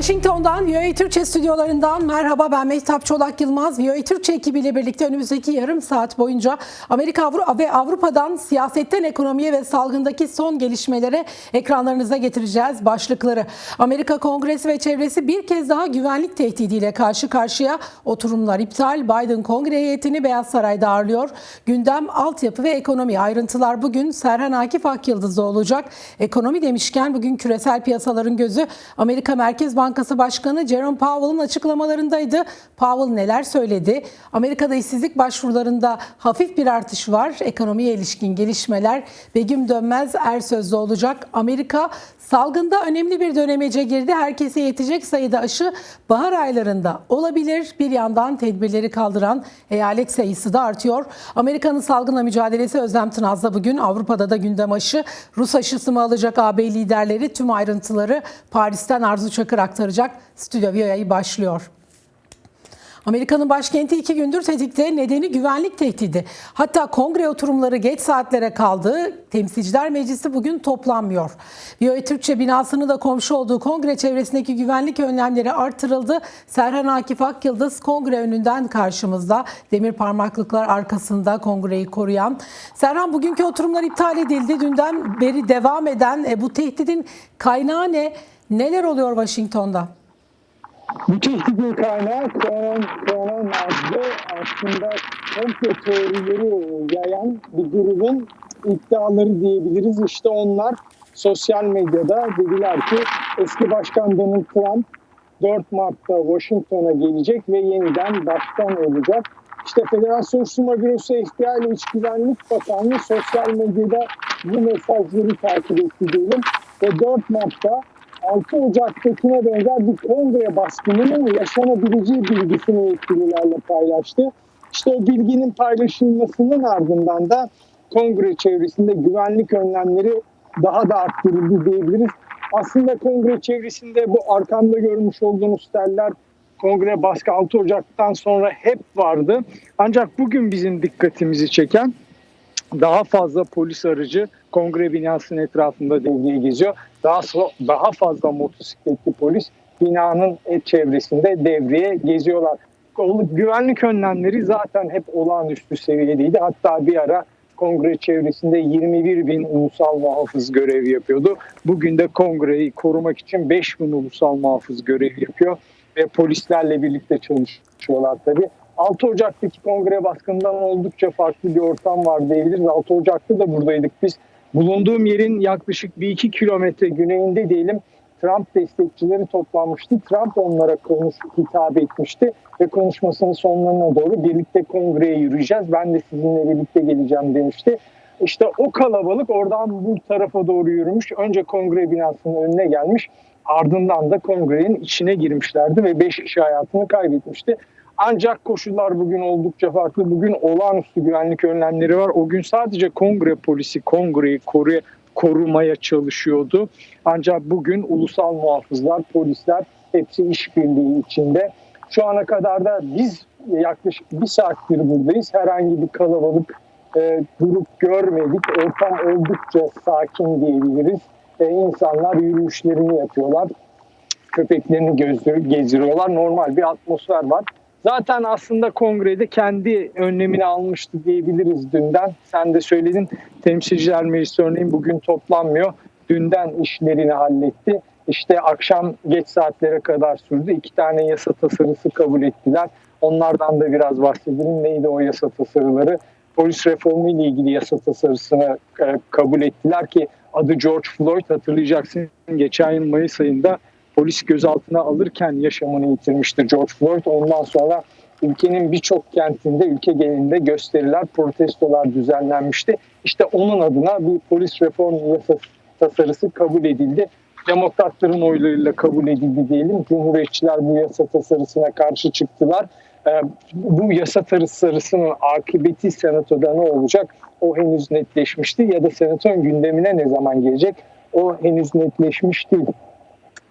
Washington'dan VOA Türkçe stüdyolarından merhaba ben Mehtap Çolak Yılmaz. VOA Türkçe ekibiyle birlikte önümüzdeki yarım saat boyunca Amerika ve Avrupa'dan siyasetten ekonomiye ve salgındaki son gelişmelere ekranlarınıza getireceğiz başlıkları. Amerika Kongresi ve çevresi bir kez daha güvenlik tehdidiyle karşı karşıya oturumlar iptal. Biden kongre heyetini Beyaz Saray'da ağırlıyor. Gündem altyapı ve ekonomi ayrıntılar bugün Serhan Akif Akyıldız'da olacak. Ekonomi demişken bugün küresel piyasaların gözü Amerika Merkez Bankası Başkanı Jerome Powell'ın açıklamalarındaydı. Powell neler söyledi? Amerika'da işsizlik başvurularında hafif bir artış var. Ekonomiye ilişkin gelişmeler Begüm Dönmez Ersöz'de olacak. Amerika salgında önemli bir dönemece girdi. Herkese yetecek sayıda aşı bahar aylarında olabilir. Bir yandan tedbirleri kaldıran eyalet sayısı da artıyor. Amerika'nın salgınla mücadelesi Özlem Tınaz'da bugün Avrupa'da da gündem aşı. Rus aşısı mı alacak AB liderleri tüm ayrıntıları Paris'ten Arzu Çakır aktaracak. Stüdyo VIA'yı başlıyor. Amerika'nın başkenti iki gündür tetikte nedeni güvenlik tehdidi. Hatta kongre oturumları geç saatlere kaldı. Temsilciler Meclisi bugün toplanmıyor. VOA Türkçe binasının da komşu olduğu kongre çevresindeki güvenlik önlemleri artırıldı. Serhan Akif Akyıldız kongre önünden karşımızda. Demir parmaklıklar arkasında kongreyi koruyan. Serhan bugünkü oturumlar iptal edildi. Dünden beri devam eden e, bu tehdidin kaynağı ne? Neler oluyor Washington'da? Bu tehdidin kaynağı Conan, Conan adlı aslında komplo teorileri yayan bir grubun iddiaları diyebiliriz. İşte onlar sosyal medyada dediler ki eski başkan Donald Trump 4 Mart'ta Washington'a gelecek ve yeniden başkan olacak. İşte Federasyon Sunma Bürosu FBI ile İç Güvenlik Bakanlığı sosyal medyada bu mesajları takip etti. Ve 4 Mart'ta 6 Ocak'takine benzer bir kongre baskınının yaşanabileceği bilgisini yetkililerle paylaştı. İşte o bilginin paylaşılmasının ardından da kongre çevresinde güvenlik önlemleri daha da arttırıldı diyebiliriz. Aslında kongre çevresinde bu arkamda görmüş olduğunuz teller kongre baskı 6 Ocak'tan sonra hep vardı. Ancak bugün bizim dikkatimizi çeken daha fazla polis aracı kongre binasının etrafında devreye geziyor. Daha daha fazla motosikletli polis binanın çevresinde devreye geziyorlar. Güvenlik önlemleri zaten hep olağanüstü seviyedeydi. Hatta bir ara kongre çevresinde 21 bin ulusal muhafız görev yapıyordu. Bugün de kongreyi korumak için 5 bin ulusal muhafız görev yapıyor ve polislerle birlikte çalışıyorlar tabii. 6 Ocak'taki kongre baskından oldukça farklı bir ortam var diyebiliriz. 6 Ocak'ta da buradaydık biz. Bulunduğum yerin yaklaşık 1-2 kilometre güneyinde diyelim Trump destekçileri toplanmıştı. Trump onlara konuş, hitap etmişti ve konuşmasının sonlarına doğru birlikte kongreye yürüyeceğiz. Ben de sizinle birlikte geleceğim demişti. İşte o kalabalık oradan bu tarafa doğru yürümüş. Önce kongre binasının önüne gelmiş. Ardından da kongrenin içine girmişlerdi ve 5 kişi hayatını kaybetmişti. Ancak koşullar bugün oldukça farklı. Bugün olağanüstü güvenlik önlemleri var. O gün sadece kongre polisi kongreyi koru korumaya çalışıyordu. Ancak bugün ulusal muhafızlar, polisler hepsi işbirliği içinde. Şu ana kadar da biz yaklaşık bir saattir buradayız. Herhangi bir kalabalık e, grup görmedik. Ortam oldukça sakin diyebiliriz. E, insanlar yürüyüşlerini yapıyorlar. Köpeklerini gezdiriyorlar. Normal bir atmosfer var. Zaten aslında kongrede kendi önlemini almıştı diyebiliriz dünden. Sen de söyledin temsilciler meclisi örneğin bugün toplanmıyor. Dünden işlerini halletti. İşte akşam geç saatlere kadar sürdü. İki tane yasa tasarısı kabul ettiler. Onlardan da biraz bahsedelim. Neydi o yasa tasarıları? Polis reformu ile ilgili yasa tasarısını e, kabul ettiler ki adı George Floyd hatırlayacaksın. Geçen yıl Mayıs ayında polis gözaltına alırken yaşamını yitirmişti George Floyd. Ondan sonra ülkenin birçok kentinde, ülke genelinde gösteriler, protestolar düzenlenmişti. İşte onun adına bir polis reform yasası tasarısı kabul edildi. Demokratların oylarıyla kabul edildi diyelim. Cumhuriyetçiler bu yasa tasarısına karşı çıktılar. Bu yasa tasarısının akıbeti senatoda ne olacak? O henüz netleşmişti ya da senatonun gündemine ne zaman gelecek? O henüz netleşmiş değil.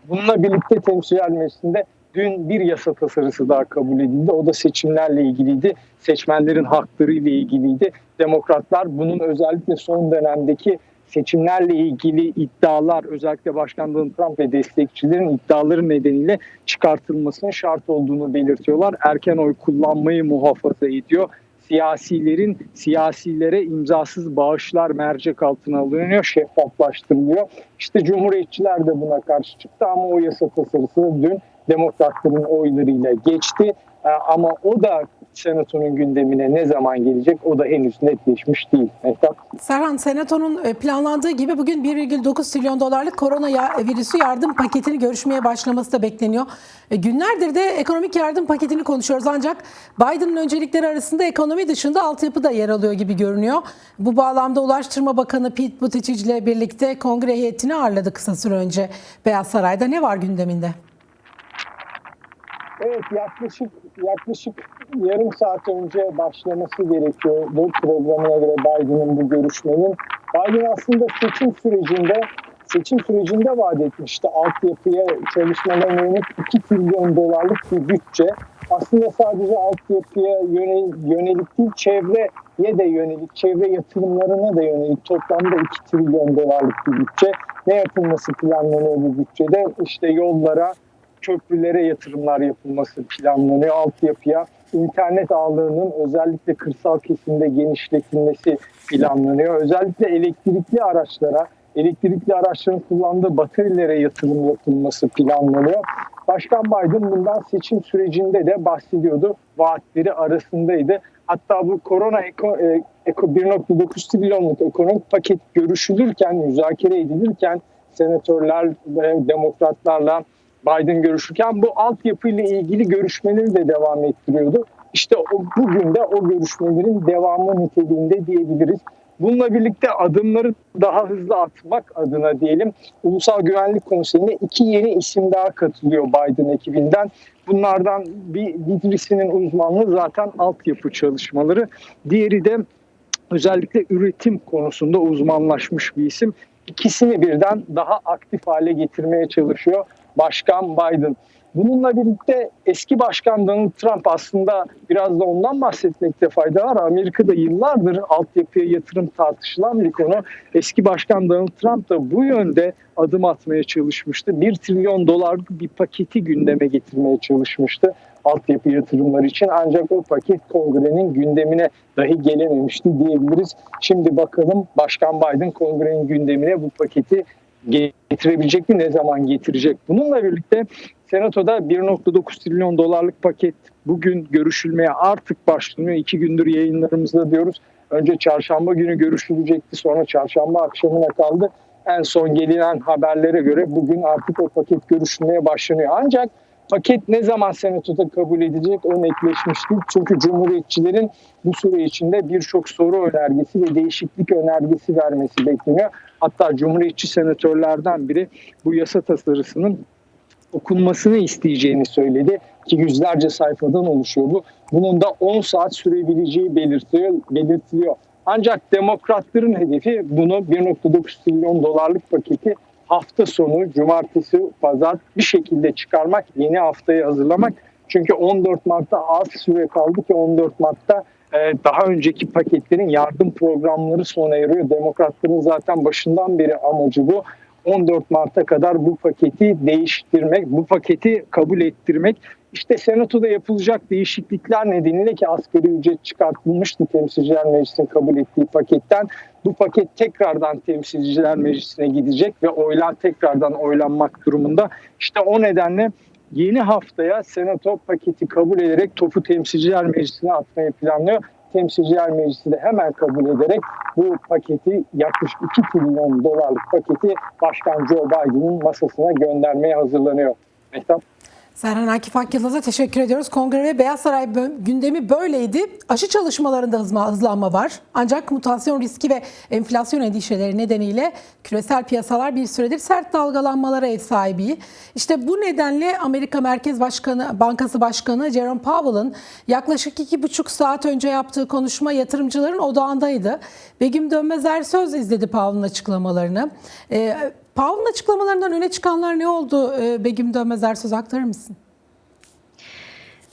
Bununla birlikte temsilciler meclisinde dün bir yasa tasarısı daha kabul edildi. O da seçimlerle ilgiliydi. Seçmenlerin hakları ile ilgiliydi. Demokratlar bunun özellikle son dönemdeki seçimlerle ilgili iddialar özellikle Başkan Donald Trump ve destekçilerin iddiaları nedeniyle çıkartılmasının şart olduğunu belirtiyorlar. Erken oy kullanmayı muhafaza ediyor. Siyasilerin siyasilere imzasız bağışlar mercek altına alınıyor, şeffaflaştırılıyor. İşte Cumhuriyetçiler de buna karşı çıktı ama o yasa tasarısı dün demokratların oylarıyla geçti. Ee, Ama o da senatonun gündemine ne zaman gelecek o da henüz netleşmiş değil. Mehtap. Serhan, Senato'nun e, planlandığı gibi bugün 1,9 trilyon dolarlık korona ya- virüsü yardım paketini görüşmeye başlaması da bekleniyor. E, Günlerdir de ekonomik yardım paketini konuşuyoruz ancak Biden'ın öncelikleri arasında ekonomi dışında altyapı da yer alıyor gibi görünüyor. Bu bağlamda Ulaştırma Bakanı Pete Buttigieg ile birlikte kongre heyetini ağırladı kısa süre önce Beyaz Saray'da. Ne var gündeminde? Evet yaklaşık yaklaşık yarım saat önce başlaması gerekiyor bu programına göre Biden'ın bu görüşmenin. Biden aslında seçim sürecinde seçim sürecinde vaat etmişti altyapıya çalışmalarına yönelik 2 trilyon dolarlık bir bütçe. Aslında sadece altyapıya yönelik değil çevreye de yönelik, çevre yatırımlarına da yönelik toplamda 2 trilyon dolarlık bir bütçe. Ne yapılması planlanıyor bu bütçede? İşte yollara, köprülere yatırımlar yapılması planlanıyor. Altyapıya, internet ağlarının özellikle kırsal kesimde genişletilmesi planlanıyor. Özellikle elektrikli araçlara, elektrikli araçların kullandığı batarilere yatırım yapılması planlanıyor. Başkan Biden bundan seçim sürecinde de bahsediyordu. Vaatleri arasındaydı. Hatta bu korona eko, e, eko 1.9 trilyonluk ekonomik paket görüşülürken, müzakere edilirken senatörler demokratlarla Biden görüşürken bu altyapıyla ilgili görüşmeleri de devam ettiriyordu. İşte o, bugün de o görüşmelerin devamı niteliğinde diyebiliriz. Bununla birlikte adımları daha hızlı atmak adına diyelim Ulusal Güvenlik Konseyi'ne iki yeni isim daha katılıyor Biden ekibinden. Bunlardan bir birisinin uzmanlığı zaten altyapı çalışmaları. Diğeri de özellikle üretim konusunda uzmanlaşmış bir isim. İkisini birden daha aktif hale getirmeye çalışıyor Başkan Biden. Bununla birlikte eski başkan Donald Trump aslında biraz da ondan bahsetmekte fayda var. Amerika'da yıllardır altyapıya yatırım tartışılan bir konu. Eski başkan Donald Trump da bu yönde adım atmaya çalışmıştı. 1 trilyon dolarlık bir paketi gündeme getirmeye çalışmıştı altyapı yatırımları için. Ancak o paket kongrenin gündemine dahi gelememişti diyebiliriz. Şimdi bakalım Başkan Biden kongrenin gündemine bu paketi getirebilecek mi? Ne zaman getirecek? Bununla birlikte Senato'da 1.9 trilyon dolarlık paket bugün görüşülmeye artık başlanıyor. İki gündür yayınlarımızda diyoruz. Önce çarşamba günü görüşülecekti. Sonra çarşamba akşamına kaldı. En son gelinen haberlere göre bugün artık o paket görüşülmeye başlanıyor. Ancak paket ne zaman senatoda kabul edilecek o netleşmiş değil. Çünkü cumhuriyetçilerin bu süre içinde birçok soru önergesi ve değişiklik önergesi vermesi bekleniyor. Hatta cumhuriyetçi senatörlerden biri bu yasa tasarısının okunmasını isteyeceğini söyledi ki yüzlerce sayfadan oluşuyor bu. Bunun da 10 saat sürebileceği belirtiliyor. belirtiliyor. Ancak demokratların hedefi bunu 1.9 trilyon dolarlık paketi hafta sonu, cumartesi, pazar bir şekilde çıkarmak, yeni haftayı hazırlamak. Çünkü 14 Mart'ta az süre kaldı ki 14 Mart'ta e, daha önceki paketlerin yardım programları sona eriyor. Demokratların zaten başından beri amacı bu. 14 Mart'a kadar bu paketi değiştirmek, bu paketi kabul ettirmek. İşte Senato'da yapılacak değişiklikler nedeniyle ki asgari ücret çıkartılmıştı Temsilciler Meclisi'nin kabul ettiği paketten. Bu paket tekrardan Temsilciler Meclisi'ne gidecek ve oylar tekrardan oylanmak durumunda. İşte o nedenle yeni haftaya Senato paketi kabul ederek topu Temsilciler Meclisi'ne atmayı planlıyor. Temsilciler Meclisi de hemen kabul ederek bu paketi yaklaşık 2 trilyon dolarlık paketi Başkan Joe Biden'ın masasına göndermeye hazırlanıyor. Mehtap. Serhan Akif Akyıldız'a teşekkür ediyoruz. Kongre ve Beyaz Saray gündemi böyleydi. Aşı çalışmalarında hızlanma var. Ancak mutasyon riski ve enflasyon endişeleri nedeniyle küresel piyasalar bir süredir sert dalgalanmalara ev sahibi. İşte bu nedenle Amerika Merkez Başkanı Bankası Başkanı Jerome Powell'ın yaklaşık iki buçuk saat önce yaptığı konuşma yatırımcıların odağındaydı. Begüm Dönmez söz izledi Powell'ın açıklamalarını. Ee, Powell'ın açıklamalarından öne çıkanlar ne oldu? Ee, Begüm Dönmez söz aktarır mısın?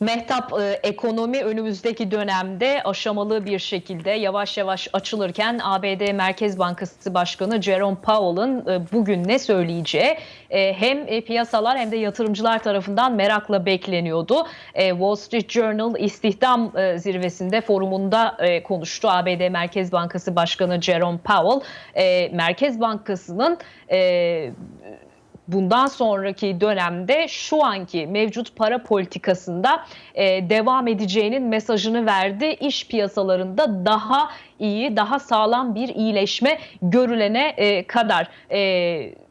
Mehtap e, ekonomi önümüzdeki dönemde aşamalı bir şekilde yavaş yavaş açılırken ABD Merkez Bankası Başkanı Jerome Powell'ın e, bugün ne söyleyeceği e, hem e, piyasalar hem de yatırımcılar tarafından merakla bekleniyordu. E, Wall Street Journal istihdam e, zirvesinde forumunda e, konuştu ABD Merkez Bankası Başkanı Jerome Powell. E, Merkez Bankası'nın e, bundan sonraki dönemde şu anki mevcut para politikasında e, devam edeceğinin mesajını verdi. İş piyasalarında daha iyi, daha sağlam bir iyileşme görülene e, kadar. E,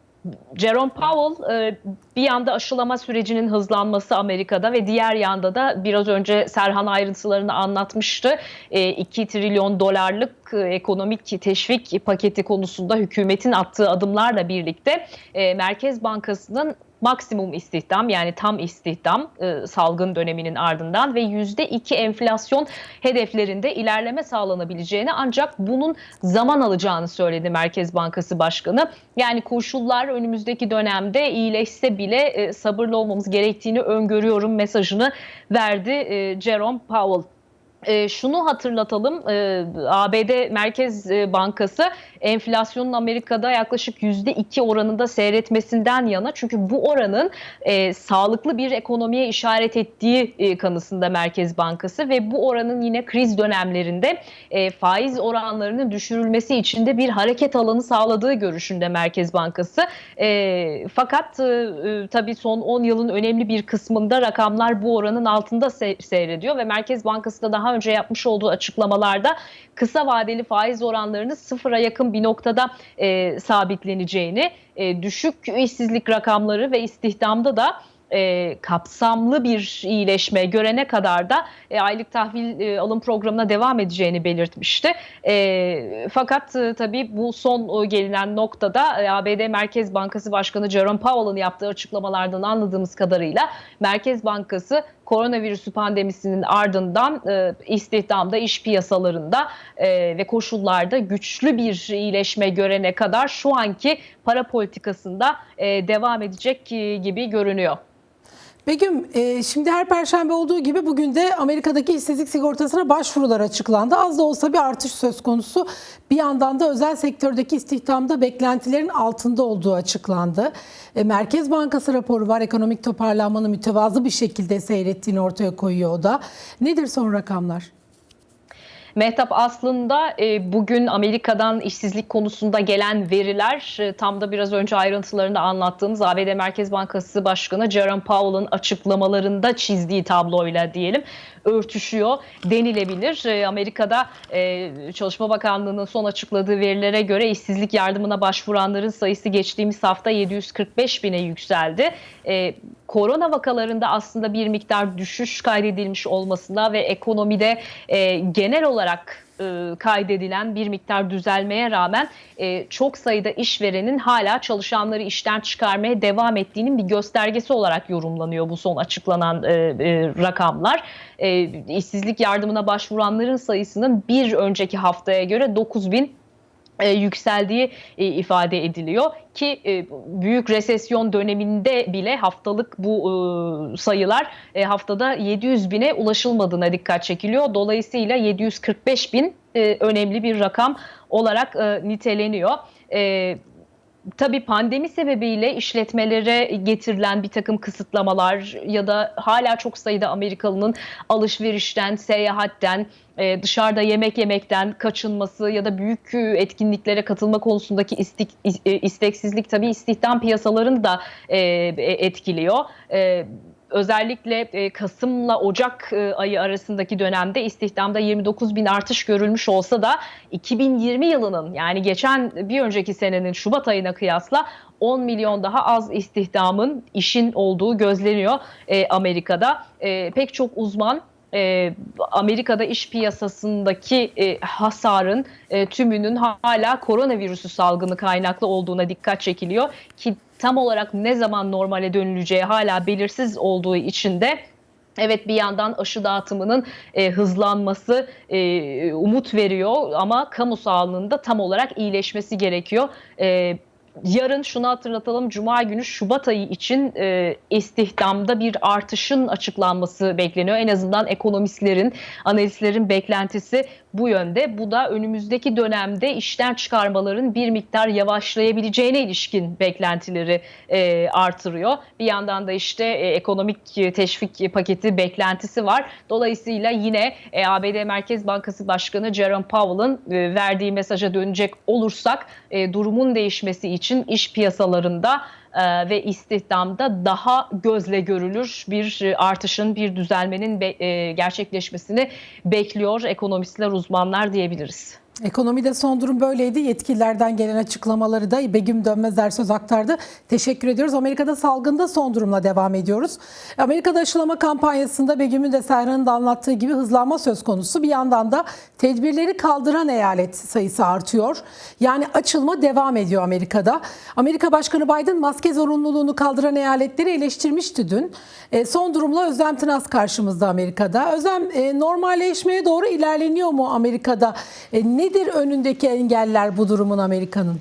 Jerome Powell e, bir yanda aşılama sürecinin hızlanması Amerika'da ve diğer yanda da biraz önce Serhan ayrıntılarını anlatmıştı. E, 2 trilyon dolarlık e, ekonomik teşvik paketi konusunda hükümetin attığı adımlarla birlikte e, Merkez Bankası'nın maksimum istihdam yani tam istihdam e, salgın döneminin ardından ve %2 enflasyon hedeflerinde ilerleme sağlanabileceğini ancak bunun zaman alacağını söyledi Merkez Bankası Başkanı. Yani koşullar önümüzdeki dönemde iyileşse bile e, sabırlı olmamız gerektiğini öngörüyorum mesajını verdi e, Jerome Powell. E, şunu hatırlatalım, e, ABD Merkez e, Bankası enflasyonun Amerika'da yaklaşık %2 oranında seyretmesinden yana. Çünkü bu oranın e, sağlıklı bir ekonomiye işaret ettiği e, kanısında Merkez Bankası ve bu oranın yine kriz dönemlerinde e, faiz oranlarının düşürülmesi için de bir hareket alanı sağladığı görüşünde Merkez Bankası. E, fakat e, e, tabii son 10 yılın önemli bir kısmında rakamlar bu oranın altında se- seyrediyor ve Merkez Bankası da daha önce yapmış olduğu açıklamalarda kısa vadeli faiz oranlarını sıfıra yakın bir noktada e, sabitleneceğini, e, düşük işsizlik rakamları ve istihdamda da e, kapsamlı bir iyileşme görene kadar da e, aylık tahvil e, alım programına devam edeceğini belirtmişti. E, fakat e, tabii bu son e, gelinen noktada e, ABD Merkez Bankası Başkanı Jerome Powell'ın yaptığı açıklamalardan anladığımız kadarıyla Merkez Bankası koronavirüsü pandemisinin ardından e, istihdamda, iş piyasalarında e, ve koşullarda güçlü bir iyileşme görene kadar şu anki para politikasında e, devam edecek e, gibi görünüyor. Begüm, e, şimdi her perşembe olduğu gibi bugün de Amerika'daki işsizlik sigortasına başvurular açıklandı. Az da olsa bir artış söz konusu. Bir yandan da özel sektördeki istihdamda beklentilerin altında olduğu açıklandı. E, Merkez Bankası raporu var. Ekonomik toparlanmanın mütevazı bir şekilde seyrettiğini ortaya koyuyor o da. Nedir son rakamlar? Mehtap aslında e, bugün Amerika'dan işsizlik konusunda gelen veriler e, tam da biraz önce ayrıntılarını anlattığımız ABD Merkez Bankası Başkanı Jerome Powell'ın açıklamalarında çizdiği tabloyla diyelim örtüşüyor denilebilir. E, Amerika'da e, Çalışma Bakanlığı'nın son açıkladığı verilere göre işsizlik yardımına başvuranların sayısı geçtiğimiz hafta 745 bine yükseldi. E, korona vakalarında aslında bir miktar düşüş kaydedilmiş olmasına ve ekonomide e, genel olarak e, kaydedilen bir miktar düzelmeye rağmen e, çok sayıda işverenin hala çalışanları işten çıkarmaya devam ettiğinin bir göstergesi olarak yorumlanıyor bu son açıklanan e, e, rakamlar. E, işsizlik yardımına başvuranların sayısının bir önceki haftaya göre 9 bin e, yükseldiği e, ifade ediliyor ki e, büyük resesyon döneminde bile haftalık bu e, sayılar e, haftada 700 bine ulaşılmadığına dikkat çekiliyor. Dolayısıyla 745 bin e, önemli bir rakam olarak e, niteleniyor. E, Tabii pandemi sebebiyle işletmelere getirilen bir takım kısıtlamalar ya da hala çok sayıda Amerikalının alışverişten, seyahatten, e, dışarıda yemek yemekten kaçınması ya da büyük e, etkinliklere katılma konusundaki istik, e, isteksizlik tabii istihdam piyasalarını da e, etkiliyor. E, özellikle Kasım'la Ocak ayı arasındaki dönemde istihdamda 29 bin artış görülmüş olsa da 2020 yılının yani geçen bir önceki senenin Şubat ayına kıyasla 10 milyon daha az istihdamın işin olduğu gözleniyor Amerika'da. Pek çok uzman Amerika'da iş piyasasındaki hasarın tümünün hala koronavirüsü salgını kaynaklı olduğuna dikkat çekiliyor ki tam olarak ne zaman normale dönüleceği hala belirsiz olduğu için de Evet bir yandan aşı dağıtımının e, hızlanması e, umut veriyor ama kamu sağlığında tam olarak iyileşmesi gerekiyor. E, yarın şunu hatırlatalım. Cuma günü Şubat ayı için e, istihdamda bir artışın açıklanması bekleniyor. En azından ekonomistlerin, analistlerin beklentisi bu yönde. Bu da önümüzdeki dönemde işten çıkarmaların bir miktar yavaşlayabileceğine ilişkin beklentileri e, artırıyor. Bir yandan da işte e, ekonomik teşvik paketi beklentisi var. Dolayısıyla yine e, ABD Merkez Bankası Başkanı Jerome Powell'ın e, verdiği mesaja dönecek olursak e, durumun değişmesi için iş piyasalarında e, ve istihdamda daha gözle görülür bir e, artışın, bir düzelmenin e, gerçekleşmesini bekliyor ekonomistler, uzmanlar diyebiliriz. Ekonomide son durum böyleydi. Yetkililerden gelen açıklamaları da Begüm Dönmezer söz aktardı. Teşekkür ediyoruz. Amerika'da salgında son durumla devam ediyoruz. Amerika'da aşılama kampanyasında Begüm'ün de Serhan'ın da anlattığı gibi hızlanma söz konusu. Bir yandan da tedbirleri kaldıran eyalet sayısı artıyor. Yani açılma devam ediyor Amerika'da. Amerika Başkanı Biden maske zorunluluğunu kaldıran eyaletleri eleştirmişti dün. E, son durumla Özlem Tınaz karşımızda Amerika'da. Özlem e, normalleşmeye doğru ilerleniyor mu Amerika'da? E, nedir önündeki engeller bu durumun Amerika'nın?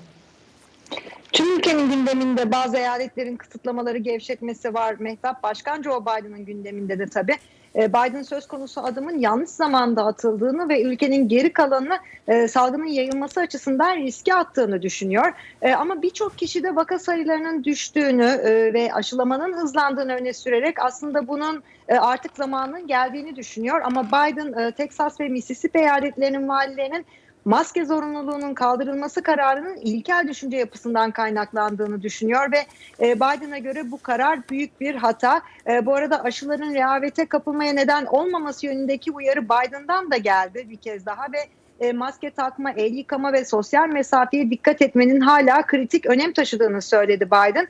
Tüm ülkenin gündeminde bazı eyaletlerin kısıtlamaları gevşetmesi var. Mehtap Başkan Joe Biden'ın gündeminde de tabii. E, Biden söz konusu adımın yanlış zamanda atıldığını ve ülkenin geri kalanını e, salgının yayılması açısından riske attığını düşünüyor. E, ama birçok kişi de vaka sayılarının düştüğünü e, ve aşılamanın hızlandığını öne sürerek aslında bunun artık zamanının geldiğini düşünüyor. Ama Biden Texas ve Mississippi eyaletlerinin valilerinin maske zorunluluğunun kaldırılması kararının ilkel düşünce yapısından kaynaklandığını düşünüyor ve e, Biden'a göre bu karar büyük bir hata. E, bu arada aşıların rehavete kapılmaya neden olmaması yönündeki uyarı Biden'dan da geldi bir kez daha ve e, maske takma, el yıkama ve sosyal mesafeye dikkat etmenin hala kritik önem taşıdığını söyledi Biden.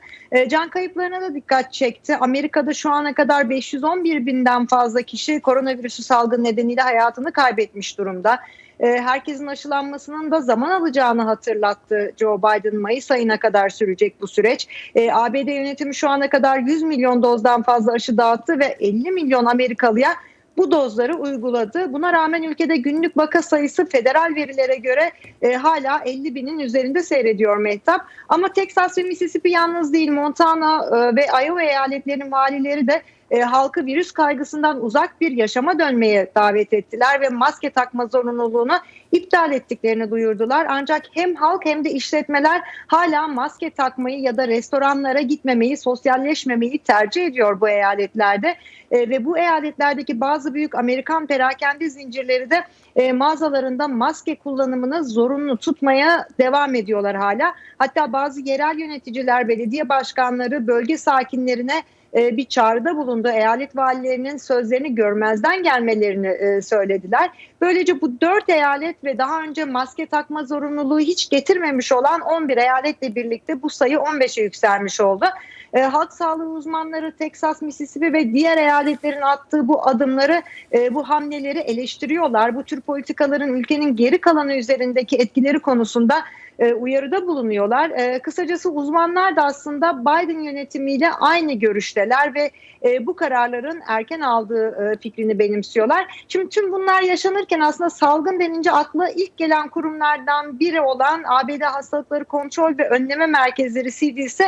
Can kayıplarına da dikkat çekti. Amerika'da şu ana kadar 511 binden fazla kişi koronavirüsü salgını nedeniyle hayatını kaybetmiş durumda. E, herkesin aşılanmasının da zaman alacağını hatırlattı Joe Biden. Mayıs ayına kadar sürecek bu süreç. E, ABD yönetimi şu ana kadar 100 milyon dozdan fazla aşı dağıttı ve 50 milyon Amerikalıya bu dozları uyguladı. Buna rağmen ülkede günlük vaka sayısı federal verilere göre e, hala 50 binin üzerinde seyrediyor Mehtap. Ama Texas ve Mississippi yalnız değil Montana e, ve Iowa eyaletlerinin valileri de e, halkı virüs kaygısından uzak bir yaşama dönmeye davet ettiler ve maske takma zorunluluğunu iptal ettiklerini duyurdular. Ancak hem halk hem de işletmeler hala maske takmayı ya da restoranlara gitmemeyi, sosyalleşmemeyi tercih ediyor bu eyaletlerde. E, ve bu eyaletlerdeki bazı büyük Amerikan perakende zincirleri de e, mağazalarında maske kullanımını zorunlu tutmaya devam ediyorlar hala. Hatta bazı yerel yöneticiler, belediye başkanları bölge sakinlerine e, bir çağrıda bulundu. Eyalet valilerinin sözlerini görmezden gelmelerini e, söylediler. Böylece bu dört eyalet ve daha önce maske takma zorunluluğu hiç getirmemiş olan 11 eyaletle birlikte bu sayı 15'e yükselmiş oldu. E, halk sağlığı uzmanları Texas, Mississippi ve diğer eyaletlerin attığı bu adımları, bu hamleleri eleştiriyorlar. Bu tür politikaların ülkenin geri kalanı üzerindeki etkileri konusunda uyarıda bulunuyorlar. kısacası uzmanlar da aslında Biden yönetimiyle aynı görüşteler ve bu kararların erken aldığı fikrini benimsiyorlar. Şimdi tüm bunlar yaşanırken aslında salgın denince akla ilk gelen kurumlardan biri olan ABD Hastalıkları Kontrol ve Önleme Merkezleri CDC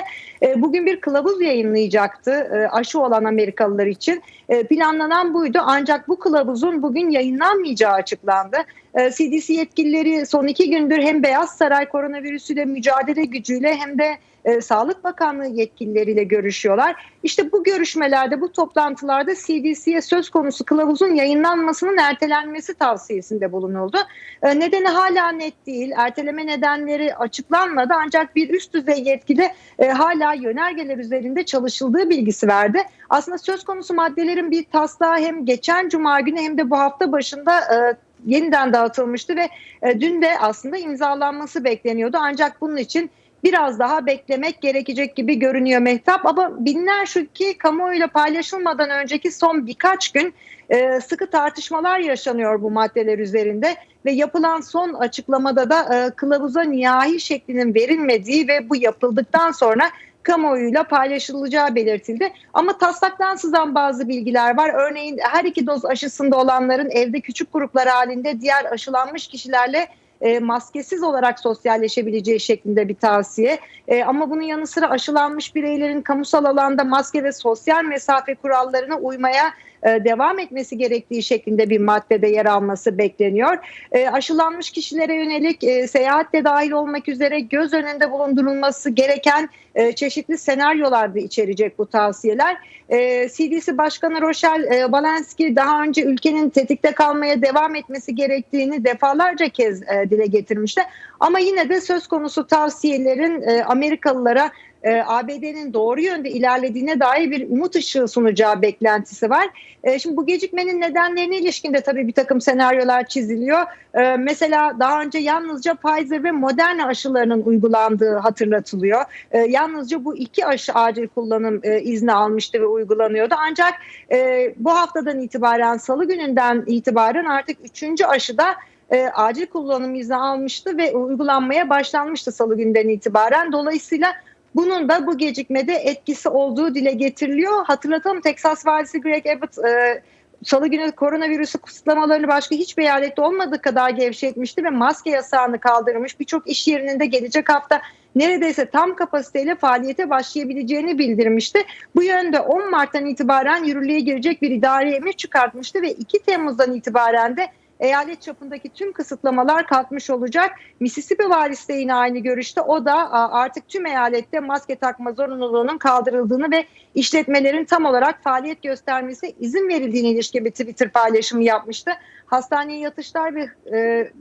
bugün bir kılavuz yayınlayacaktı aşı olan Amerikalılar için. planlanan buydu ancak bu kılavuzun bugün yayınlanmayacağı açıklandı. CDC yetkilileri son iki gündür hem Beyaz Saray koronavirüsüyle mücadele gücüyle hem de e, Sağlık Bakanlığı yetkilileriyle görüşüyorlar. İşte bu görüşmelerde, bu toplantılarda CDC'ye söz konusu kılavuzun yayınlanmasının ertelenmesi tavsiyesinde bulunuldu. E, nedeni hala net değil. Erteleme nedenleri açıklanmadı ancak bir üst düzey yetkili e, hala yönergeler üzerinde çalışıldığı bilgisi verdi. Aslında söz konusu maddelerin bir taslağı hem geçen cuma günü hem de bu hafta başında e, yeniden dağıtılmıştı ve e, dün de aslında imzalanması bekleniyordu. Ancak bunun için biraz daha beklemek gerekecek gibi görünüyor Mehtap. Ama binler şu ki kamuoyuyla paylaşılmadan önceki son birkaç gün e, sıkı tartışmalar yaşanıyor bu maddeler üzerinde ve yapılan son açıklamada da e, kılavuza nihai şeklinin verilmediği ve bu yapıldıktan sonra kamuoyuyla paylaşılacağı belirtildi. Ama taslaktan sızan bazı bilgiler var. Örneğin her iki doz aşısında olanların evde küçük gruplar halinde diğer aşılanmış kişilerle e, maskesiz olarak sosyalleşebileceği şeklinde bir tavsiye. E, ama bunun yanı sıra aşılanmış bireylerin kamusal alanda maske ve sosyal mesafe kurallarına uymaya devam etmesi gerektiği şeklinde bir maddede yer alması bekleniyor. E, aşılanmış kişilere yönelik e, seyahatte dahil olmak üzere göz önünde bulundurulması gereken e, çeşitli senaryolar da içerecek bu tavsiyeler. E, CDC Başkanı Rochelle e, Balenski daha önce ülkenin tetikte kalmaya devam etmesi gerektiğini defalarca kez e, dile getirmişti. Ama yine de söz konusu tavsiyelerin e, Amerikalılara e, ABD'nin doğru yönde ilerlediğine dair bir umut ışığı sunacağı beklentisi var. E, şimdi bu gecikmenin nedenlerine ilişkin de tabii bir takım senaryolar çiziliyor. E, mesela daha önce yalnızca Pfizer ve Moderna aşılarının uygulandığı hatırlatılıyor. E, yalnızca bu iki aşı acil kullanım e, izni almıştı ve uygulanıyordu. Ancak e, bu haftadan itibaren salı gününden itibaren artık üçüncü aşıda e, acil kullanım izni almıştı ve uygulanmaya başlanmıştı salı günden itibaren. Dolayısıyla bunun da bu gecikmede etkisi olduğu dile getiriliyor. Hatırlatalım Texas valisi Greg Abbott e, salı günü koronavirüsü kısıtlamalarını başka hiçbir eyalette olmadığı kadar gevşetmişti ve maske yasağını kaldırmış. Birçok iş yerinin de gelecek hafta neredeyse tam kapasiteyle faaliyete başlayabileceğini bildirmişti. Bu yönde 10 Mart'tan itibaren yürürlüğe girecek bir idari emir çıkartmıştı ve 2 Temmuz'dan itibaren de eyalet çapındaki tüm kısıtlamalar kalkmış olacak. Mississippi valisi de yine aynı görüşte. O da artık tüm eyalette maske takma zorunluluğunun kaldırıldığını ve işletmelerin tam olarak faaliyet göstermesi izin verildiğine ilişkin bir Twitter paylaşımı yapmıştı. Hastaneye yatışlar ve e,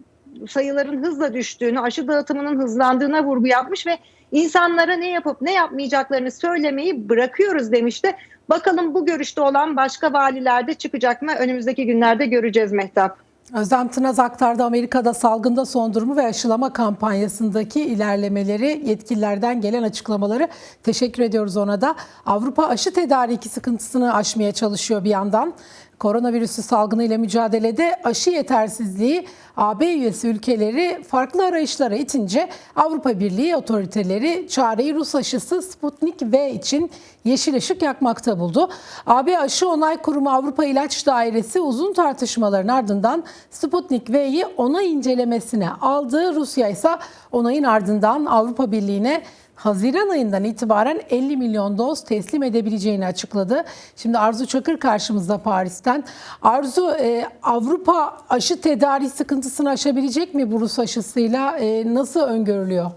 sayıların hızla düştüğünü, aşı dağıtımının hızlandığına vurgu yapmış ve insanlara ne yapıp ne yapmayacaklarını söylemeyi bırakıyoruz demişti. Bakalım bu görüşte olan başka valilerde çıkacak mı? Önümüzdeki günlerde göreceğiz Mehtap. Özlem Tınaz aktardı Amerika'da salgında son durumu ve aşılama kampanyasındaki ilerlemeleri, yetkililerden gelen açıklamaları. Teşekkür ediyoruz ona da. Avrupa aşı tedariki sıkıntısını aşmaya çalışıyor bir yandan. Koronavirüsü salgınıyla mücadelede aşı yetersizliği AB üyesi ülkeleri farklı arayışlara itince Avrupa Birliği otoriteleri çareyi Rus aşısı Sputnik V için yeşil ışık yakmakta buldu. AB Aşı Onay Kurumu Avrupa İlaç Dairesi uzun tartışmaların ardından Sputnik V'yi onay incelemesine aldı. Rusya ise onayın ardından Avrupa Birliği'ne Haziran ayından itibaren 50 milyon doz teslim edebileceğini açıkladı. Şimdi Arzu Çakır karşımızda Paris'ten. Arzu e, Avrupa aşı tedariği sıkıntısını aşabilecek mi bu Rus aşısıyla? E, nasıl öngörülüyor?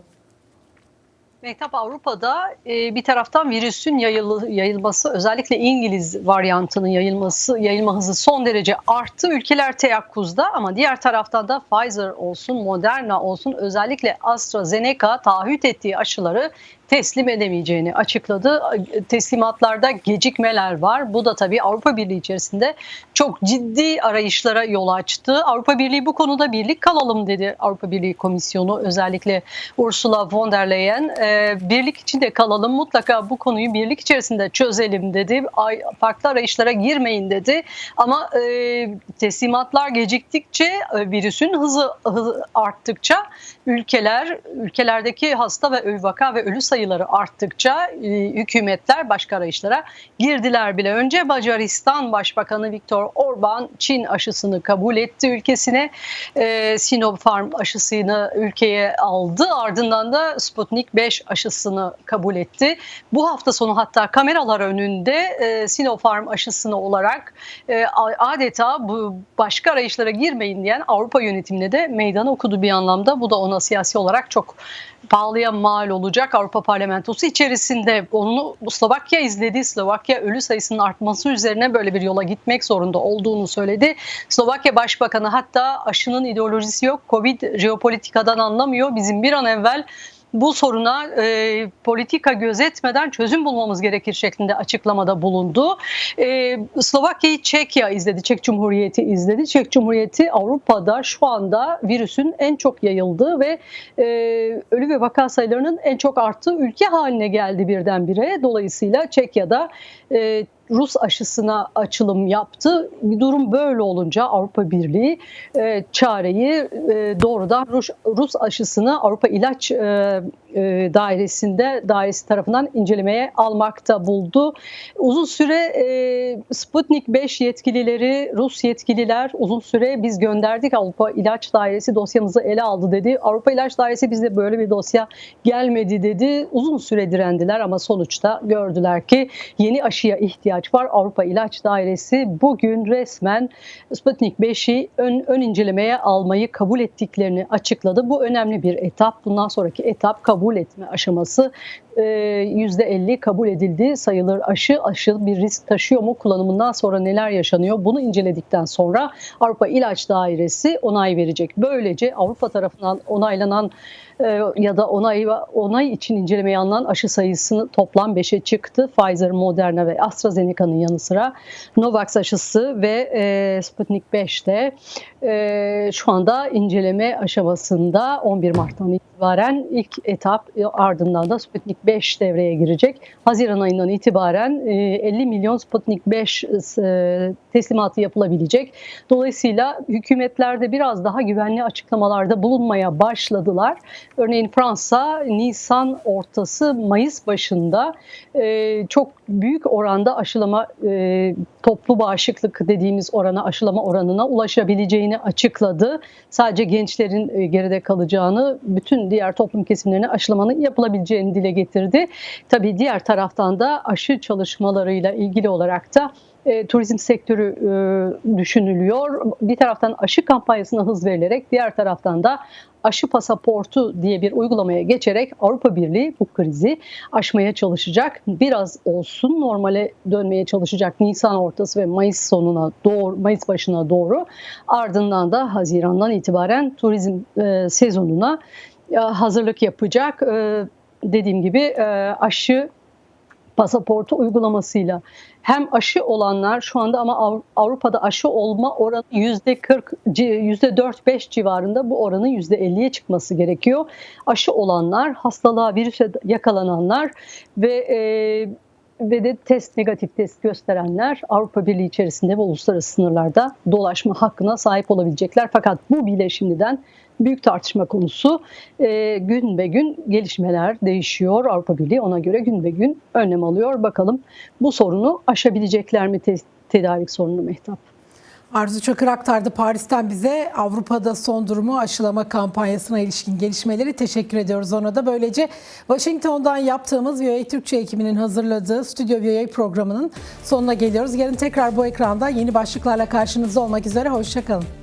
Mehtap Avrupa'da e, bir taraftan virüsün yayılı, yayılması özellikle İngiliz varyantının yayılması yayılma hızı son derece arttı. Ülkeler teyakkuzda ama diğer taraftan da Pfizer olsun Moderna olsun özellikle AstraZeneca taahhüt ettiği aşıları teslim edemeyeceğini açıkladı. Teslimatlarda gecikmeler var. Bu da tabii Avrupa Birliği içerisinde çok ciddi arayışlara yol açtı. Avrupa Birliği bu konuda birlik kalalım dedi Avrupa Birliği Komisyonu. Özellikle Ursula von der Leyen e, birlik içinde kalalım mutlaka bu konuyu birlik içerisinde çözelim dedi. Farklı arayışlara girmeyin dedi. Ama e, teslimatlar geciktikçe e, virüsün hızı arttıkça ülkeler ülkelerdeki hasta ve vaka ve ölü sayıları arttıkça e, hükümetler başka arayışlara girdiler bile. Önce Macaristan Başbakanı Viktor Orban Çin aşısını kabul etti ülkesine. E, Sinopharm aşısını ülkeye aldı. Ardından da Sputnik 5 aşısını kabul etti. Bu hafta sonu hatta kameralar önünde e, Sinopharm aşısını olarak adeta bu başka arayışlara girmeyin diyen Avrupa yönetimine de meydan okudu bir anlamda. Bu da ona siyasi olarak çok pahalıya mal olacak Avrupa Parlamentosu içerisinde onu Slovakya izledi. Slovakya ölü sayısının artması üzerine böyle bir yola gitmek zorunda olduğunu söyledi. Slovakya Başbakanı hatta aşının ideolojisi yok, Covid jeopolitikadan anlamıyor. Bizim bir an evvel bu soruna e, politika gözetmeden çözüm bulmamız gerekir şeklinde açıklamada bulundu. E, Slovakya'yı Çekya izledi, Çek Cumhuriyeti izledi. Çek Cumhuriyeti Avrupa'da şu anda virüsün en çok yayıldığı ve e, ölü ve vaka sayılarının en çok arttığı ülke haline geldi birdenbire. Dolayısıyla Çekya'da e, Rus aşısına açılım yaptı. Durum böyle olunca Avrupa Birliği e, çareyi e, doğrudan Rus, Rus aşısını Avrupa İlaç e, e, dairesinde dairesi tarafından incelemeye almakta buldu. Uzun süre e, Sputnik 5 yetkilileri, Rus yetkililer uzun süre biz gönderdik Avrupa İlaç Dairesi dosyamızı ele aldı dedi. Avrupa İlaç Dairesi bizde böyle bir dosya gelmedi dedi. Uzun süre direndiler ama sonuçta gördüler ki yeni aşıya ihtiyaç var. Avrupa İlaç Dairesi bugün resmen Sputnik 5'i ön, ön incelemeye almayı kabul ettiklerini açıkladı. Bu önemli bir etap. Bundan sonraki etap kabul etme aşaması e, %50 kabul edildi sayılır aşı. Aşı bir risk taşıyor mu? Kullanımından sonra neler yaşanıyor? Bunu inceledikten sonra Avrupa İlaç Dairesi onay verecek. Böylece Avrupa tarafından onaylanan ya da onay onay için incelemeye alınan aşı sayısını toplam 5'e çıktı. Pfizer, Moderna ve AstraZeneca'nın yanı sıra Novavax aşısı ve e, Sputnik 5'te e, şu anda inceleme aşamasında 11 Mart'tan itibaren ilk etap e, ardından da Sputnik 5 devreye girecek. Haziran ayından itibaren e, 50 milyon Sputnik 5 e, teslimatı yapılabilecek. Dolayısıyla hükümetlerde biraz daha güvenli açıklamalarda bulunmaya başladılar. Örneğin Fransa Nisan ortası Mayıs başında e, çok büyük oranda aşılama e, toplu bağışıklık dediğimiz orana aşılama oranına ulaşabileceğini açıkladı. Sadece gençlerin e, geride kalacağını, bütün diğer toplum kesimlerine aşılamanın yapılabileceğini dile getirdi. Tabii diğer taraftan da aşı çalışmalarıyla ilgili olarak da e, turizm sektörü e, düşünülüyor. Bir taraftan aşı kampanyasına hız verilerek diğer taraftan da aşı pasaportu diye bir uygulamaya geçerek Avrupa Birliği bu krizi aşmaya çalışacak. Biraz olsun normale dönmeye çalışacak Nisan ortası ve Mayıs sonuna doğru, Mayıs başına doğru. Ardından da Haziran'dan itibaren turizm e, sezonuna hazırlık yapacak. E, dediğim gibi e, aşı pasaportu uygulamasıyla hem aşı olanlar şu anda ama Av- Avrupa'da aşı olma oranı yüzde 40 yüzde 4-5 civarında bu oranın yüzde 50'ye çıkması gerekiyor. Aşı olanlar hastalığa virüse yakalananlar ve e, ve de test negatif test gösterenler Avrupa Birliği içerisinde ve uluslararası sınırlarda dolaşma hakkına sahip olabilecekler. Fakat bu bile şimdiden büyük tartışma konusu. Ee, gün be gün gelişmeler değişiyor. Avrupa Birliği ona göre gün be gün önlem alıyor. Bakalım bu sorunu aşabilecekler mi te- tedarik sorununu Mehtap? Arzu Çakır aktardı Paris'ten bize Avrupa'da son durumu aşılama kampanyasına ilişkin gelişmeleri teşekkür ediyoruz ona da. Böylece Washington'dan yaptığımız VOA Türkçe ekibinin hazırladığı Stüdyo VOA programının sonuna geliyoruz. Yarın tekrar bu ekranda yeni başlıklarla karşınızda olmak üzere. Hoşçakalın.